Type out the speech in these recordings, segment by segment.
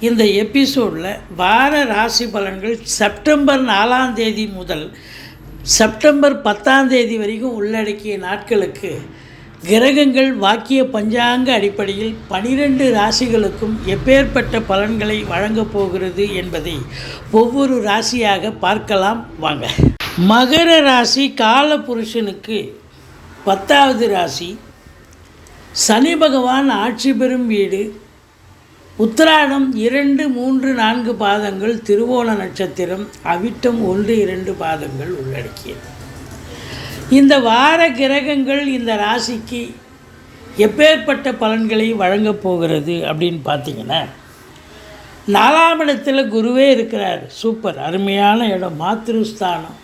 இந்த எபிசோடில் வார ராசி பலன்கள் செப்டம்பர் நாலாம் தேதி முதல் செப்டம்பர் பத்தாம் தேதி வரைக்கும் உள்ளடக்கிய நாட்களுக்கு கிரகங்கள் வாக்கிய பஞ்சாங்க அடிப்படையில் பனிரெண்டு ராசிகளுக்கும் எப்பேற்பட்ட பலன்களை வழங்கப் போகிறது என்பதை ஒவ்வொரு ராசியாக பார்க்கலாம். வாங்க. மகர ராசி கால புருஷனுக்கு பத்தாவது ராசி. சனி பகவான் ஆட்சி பெறும் வீடு. உத்திராடம் இரண்டு மூன்று நான்கு பாதங்கள் திருவோண நட்சத்திரம் அவிட்டம் ஒன்று இரண்டு பாதங்கள் உள்ளடக்கியது. இந்த வார கிரகங்கள் இந்த ராசிக்கு எப்பேற்பட்ட பலன்களை வழங்கப் போகிறது அப்படின்னு பார்த்தீங்கன்னா நாலாம் இடத்துல குருவே இருக்கிறார். சூப்பர் அருமையான இடம் மாத்ருஸ்தானம்.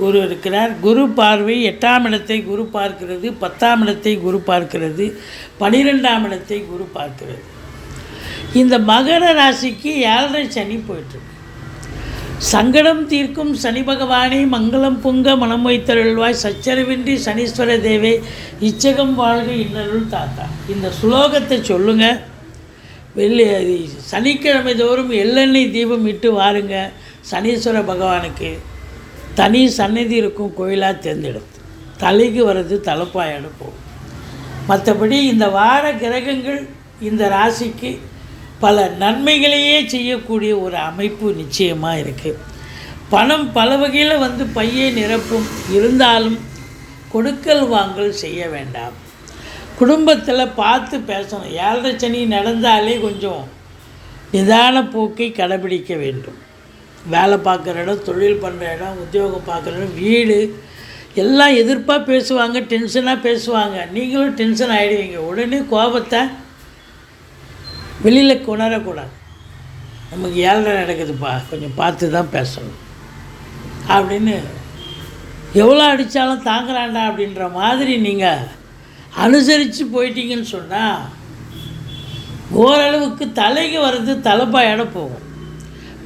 குரு இருக்கிறார். குரு பார்வை எட்டாம் இடத்தை குரு பார்க்கிறது பத்தாம் இடத்தை குரு பார்க்கிறது பனிரெண்டாம் இடத்தை குரு பார்க்கிறது. இந்த மகர ராசிக்கு ஏழரை சனி போயிட்டுருக்கு. சங்கடம் தீர்க்கும் சனி பகவானை மங்களம் பொங்க மனம் வைத்தருள்வாய். சச்சரவின்றி சனீஸ்வர தேவே இச்சகம் வாழ்க இன்னருள் தாத்தா. இந்த சுலோகத்தை சொல்லுங்கள் வெள்ளி சனிக்கிழமை தோறும் எள்ளெண்ணெய் தீபம் இட்டு வாருங்க. சனீஸ்வர பகவானுக்கு தனி சந்நிதி இருக்கும் கோயிலாக தேர்ந்தெடுத்து. தலைக்கு வர்றது தலைப்பாய் அனுப்பும் மற்றபடி இந்த வார கிரகங்கள் இந்த ராசிக்கு பல நன்மைகளையே செய்யக்கூடிய ஒரு அமைப்பு நிச்சயமாக இருக்குது பணம் பல வகையில் வந்து பையை நிரப்பும். இருந்தாலும் கொடுக்கல் வாங்கல் செய்ய வேண்டாம். குடும்பத்தில் பார்த்து பேசணும். ஏழரை சனி நடந்தாலே கொஞ்சம் நிதான போக்கை கடைபிடிக்க வேண்டும். வேலை பார்க்குற இடம் தொழில் பண்ணுற இடம் உத்தியோகம் பார்க்குற இடம் வீடு எல்லாம் எதிர்ப்பாக பேசுவாங்க டென்ஷனாக பேசுவாங்க. நீங்களும் டென்ஷன் ஆகிடுவீங்க உடனே கோபத்தை வெளியில் கொணரக்கூடாது. நமக்கு ஏழரை நடக்குதுப்பா. கொஞ்சம் பார்த்து தான் பேசணும். அப்படின்னு எவ்வளோ அடித்தாலும் தாங்குறாண்டா அப்படின்ற மாதிரி நீங்கள் அனுசரித்து போயிட்டீங்கன்னு சொன்னால் ஓரளவுக்கு தலைக்கு வர்றது தலைப்பாயிட போகும்.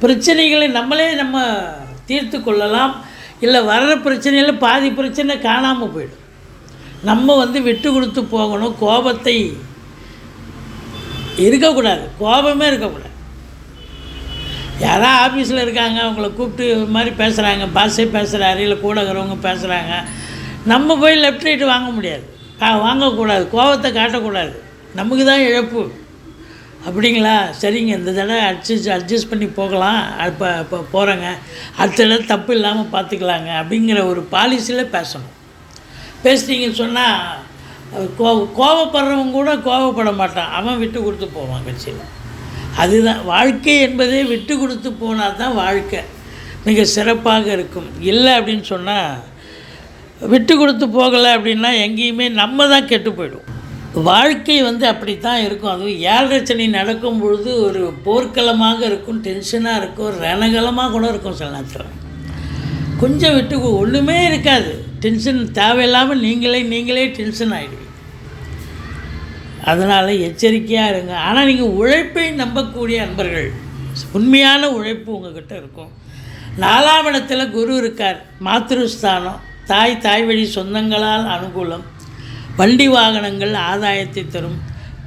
பிரச்சனைகளை நம்மளே நம்ம தீர்த்து கொள்ளலாம். இல்லை வர்ற பிரச்சனையில் பாதி பிரச்சனை காணாமல் போயிடும். நம்ம வந்து விட்டு கொடுத்து போகணும். கோபத்தை இருக்கக்கூடாது. கோபமே இருக்கக்கூடாது. யாராவது ஆஃபீஸில் இருக்காங்க அவங்கள கூப்பிட்டு இது மாதிரி பேசுகிறாங்க பாஸே பேசுகிறாரு இல்லை கூட இருக்கிறவங்க பேசுகிறாங்க நம்ம போய் லெஃப்ட் ரைட்டு வாங்க முடியாது. வாங்கக்கூடாது. கோபத்தை காட்டக்கூடாது. நமக்கு தான் இழப்பு. அப்படிங்களா? சரிங்க இந்த தடவை அட்ஜஸ்ட் அட்ஜஸ்ட் பண்ணி போகலாம். இப்போ இப்போ போகிறேங்க அடுத்த தடவை தப்பு இல்லாமல் பார்த்துக்கலாங்க அப்படிங்கிற ஒரு பாலிசியில் பேசணும். பேசுனீங்கன்னு சொன்னால் கோ கோவப்படுறவங்க கூட கோவப்பட மாட்டான். அவன் விட்டு கொடுத்து போவான் கட்சியில். அதுதான் வாழ்க்கை என்பதே விட்டு கொடுத்து போனால் தான் வாழ்க்கை. மிக சிறப்பாக இருக்கும். இல்லை அப்படின்னு சொன்னால் விட்டு கொடுத்து போகலை அப்படின்னா எங்கேயுமே நம்ம தான் கெட்டு போயிடும் வாழ்க்கை வந்து அப்படி தான் இருக்கும். அதுவும் ஏழரச்சனை நடக்கும் பொழுது ஒரு போர்க்களமாக இருக்கும் டென்ஷனாக இருக்கும் ரணகலமாக கூட இருக்கும் சில நேரத்தில். கொஞ்சம் விட்டு ஒன்றுமே இருக்காது. டென்ஷன் தேவையில்லாமல் நீங்களே நீங்களே டென்ஷன் ஆகிடுவீங்க அதனால் எச்சரிக்கையாக இருங்க. ஆனால் நீங்கள் உழைப்பை நம்பக்கூடிய அன்பர்கள் உண்மையான உழைப்பு உங்ககிட்ட இருக்கும். நாலாம் இடத்துல குரு இருக்கார். மாத்திருஸ்தானம் தாய் தாய் வழி சொந்தங்களால் அனுகூலம். வண்டி வாகனங்கள் ஆதாயத்தை தரும்.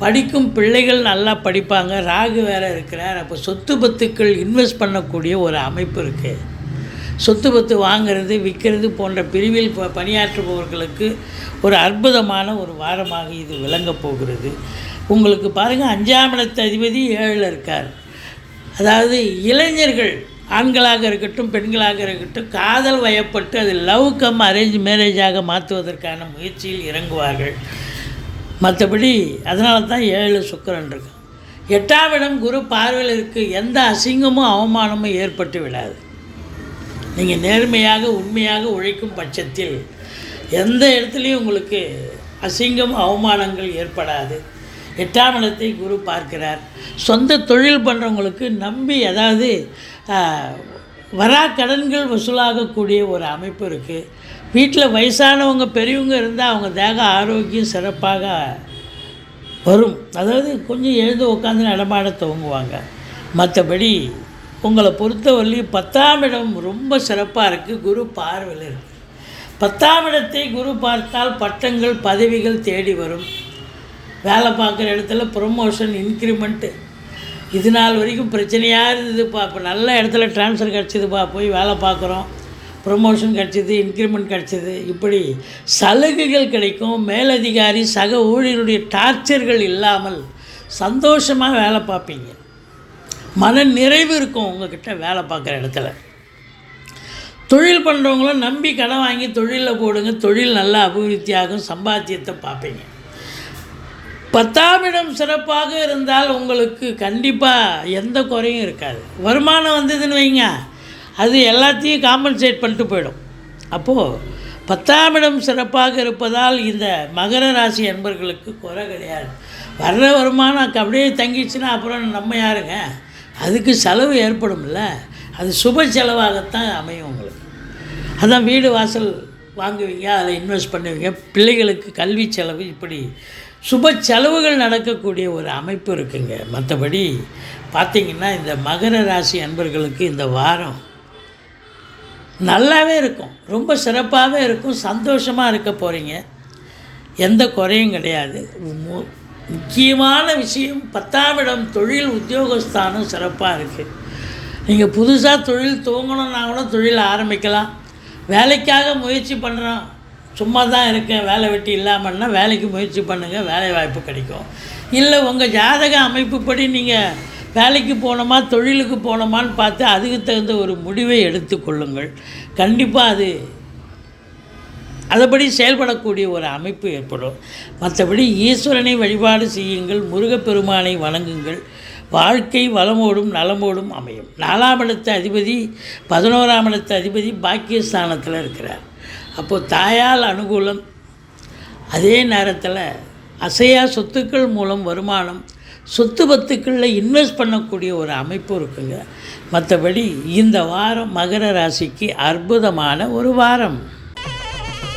படிக்கும் பிள்ளைகள் நல்லா படிப்பாங்க. ராகு வேறு இருக்கிறார். அப்போ சொத்து பத்துக்கள் இன்வெஸ்ட் பண்ணக்கூடிய ஒரு அமைப்பு இருக்குது சொத்து பத்து வாங்கிறது விற்கிறது போன்ற பிரிவில் ப- பணியாற்றுபவர்களுக்கு ஒரு அற்புதமான ஒரு வாரமாக இது விளங்கப் போகிறது. உங்களுக்கு பாருங்கள் அஞ்சாம் இடத்து அதிபதி ஏழில் இருக்கார். அதாவது இளைஞர்கள் ஆண்களாக இருக்கட்டும் பெண்களாக இருக்கட்டும் காதல் வயப்பட்டு அது லவ் கம் அரேஞ்ச் மேரேஜாக மாற்றுவதற்கான முயற்சியில் இறங்குவார்கள். மற்றபடி அதனால தான் ஏழு சுக்கரன் இருக்கு எட்டாம் இடம் குரு பார்வையில் இருக்குது எந்த அசிங்கமும் அவமானமும் ஏற்பட்டு விடாது. நீங்கள் நேர்மையாக உண்மையாக உழைக்கும் பட்சத்தில் எந்த இடத்துலையும் உங்களுக்கு அசிங்கம் அவமானங்கள் ஏற்படாது. எட்டாம் இடத்தை குரு பார்க்கிறார். சொந்த தொழில் பண்ணுறவங்களுக்கு நம்பி அதாவது வரா கடன்கள் வசூலாகக்கூடிய ஒரு அமைப்பு இருக்குது வீட்டில் வயசானவங்க பெரியவங்க இருந்தால் அவங்க தேக ஆரோக்கியம் சிறப்பாக வரும். அதாவது கொஞ்சம் எழுந்து உட்காந்து நடமாட துவங்குவாங்க. மற்றபடி உங்களை பொறுத்தவரையும் பத்தாம் இடம் ரொம்ப சிறப்பாக இருக்குது குரு பார்வையில் இருக்குது பத்தாம் இடத்தை குரு பார்த்தால் பட்டங்கள் பதவிகள் தேடி வரும். வேலை பார்க்குற இடத்துல ப்ரொமோஷன் இன்க்ரிமெண்ட்டு இது நாள் வரைக்கும் பிரச்சனையாக இருந்ததுப்பா. இப்போ நல்ல இடத்துல ட்ரான்ஸ்ஃபர் கிடச்சிதுப்பா. போய் வேலை பார்க்குறோம். ப்ரொமோஷன் கிடச்சிது இன்க்ரிமெண்ட் கிடச்சிது. இப்படி சலுகைகள் கிடைக்கும். மேலதிகாரி சக ஊழியருடைய டார்ச்சர்கள் இல்லாமல் சந்தோஷமாக வேலை பார்ப்பீங்க. மன நிறைவு இருக்கும் உங்ககிட்ட வேலை பார்க்குற இடத்துல. தொழில் பண்ணுறவங்களும் நம்பி கடன் வாங்கி தொழிலில் போடுங்க. தொழில் நல்லா அபிவிருத்தியாகும் சம்பாத்தியத்தை பார்ப்பீங்க. பத்தாம் இடம் சிறப்பாக இருந்தால் உங்களுக்கு கண்டிப்பாக எந்த குறையும் இருக்காது. வருமானம் வந்ததுன்னு வைங்க. அது எல்லாத்தையும் காம்பன்சேட் பண்ணிட்டு போயிடும். அப்போது பத்தாம் இடம் சிறப்பாக இருப்பதால் இந்த மகர ராசி என்பர்களுக்கு குறை கிடையாது. வர்ற வருமானம் அப்படியே தங்கிச்சுன்னா அப்புறம் நம்ம யாருங்க? அதுக்கு செலவு ஏற்படும்ல. அது சுப செலவாகத்தான் அமையும் உங்களுக்கு. அதான் வீடு வாசல் வாங்குவீங்க அதில் இன்வெஸ்ட் பண்ணுவீங்க. பிள்ளைகளுக்கு கல்வி செலவு இப்படி சுப செலவுகள் நடக்கக்கூடிய ஒரு அமைப்பு இருக்குங்க. மற்றபடி பார்த்திங்கன்னா இந்த மகர ராசி அன்பர்களுக்கு இந்த வாரம் நல்லாவே இருக்கும். ரொம்ப சிறப்பாகவே இருக்கும். சந்தோஷமாக இருக்க போகிறீங்க எந்த குறையும் கிடையாது. முக்கியமான விஷயம் பத்தாம் இடம் தொழில் உத்தியோகஸ்தானம் சிறப்பாக இருக்குது நீங்கள் புதுசாக தொழில் துவங்கணும்னா கூட தொழில் ஆரம்பிக்கலாம். வேலைக்காக முயற்சி பண்ணுறோம் சும்மா தான் இருக்கேன் வேலை வெட்டி இல்லாமல்னா வேலைக்கு முயற்சி பண்ணுங்கள் வேலை வாய்ப்பு கிடைக்கும். இல்லை உங்கள் ஜாதக அமைப்புப்படி நீங்கள் வேலைக்கு போனோமா தொழிலுக்கு போனோமான்னு பார்த்து அதுக்கு தகுந்த ஒரு முடிவை எடுத்துக்கொள்ளுங்கள் கண்டிப்பாக அது அதுபடி செயல்படக்கூடிய ஒரு அமைப்பு ஏற்படும். மற்றபடி ஈஸ்வரனை வழிபாடு செய்யுங்கள் முருகப்பெருமானை வணங்குங்கள். வாழ்க்கை வளமோடும் நலமோடும் அமையும். நாலாம் இடத்து அதிபதி பதினோராம் இடத்த அதிபதி பாக்கியஸ்தானத்தில் இருக்கிறார். அப்போது தாயால் அனுகூலம். அதே நேரத்தில் அசையா சொத்துக்கள் மூலம் வருமானம் சொத்து பத்துக்களில் இன்வெஸ்ட் பண்ணக்கூடிய ஒரு அமைப்பு இருக்குங்க. மற்றபடி இந்த வாரம் மகர ராசிக்கு அற்புதமான ஒரு வாரம்.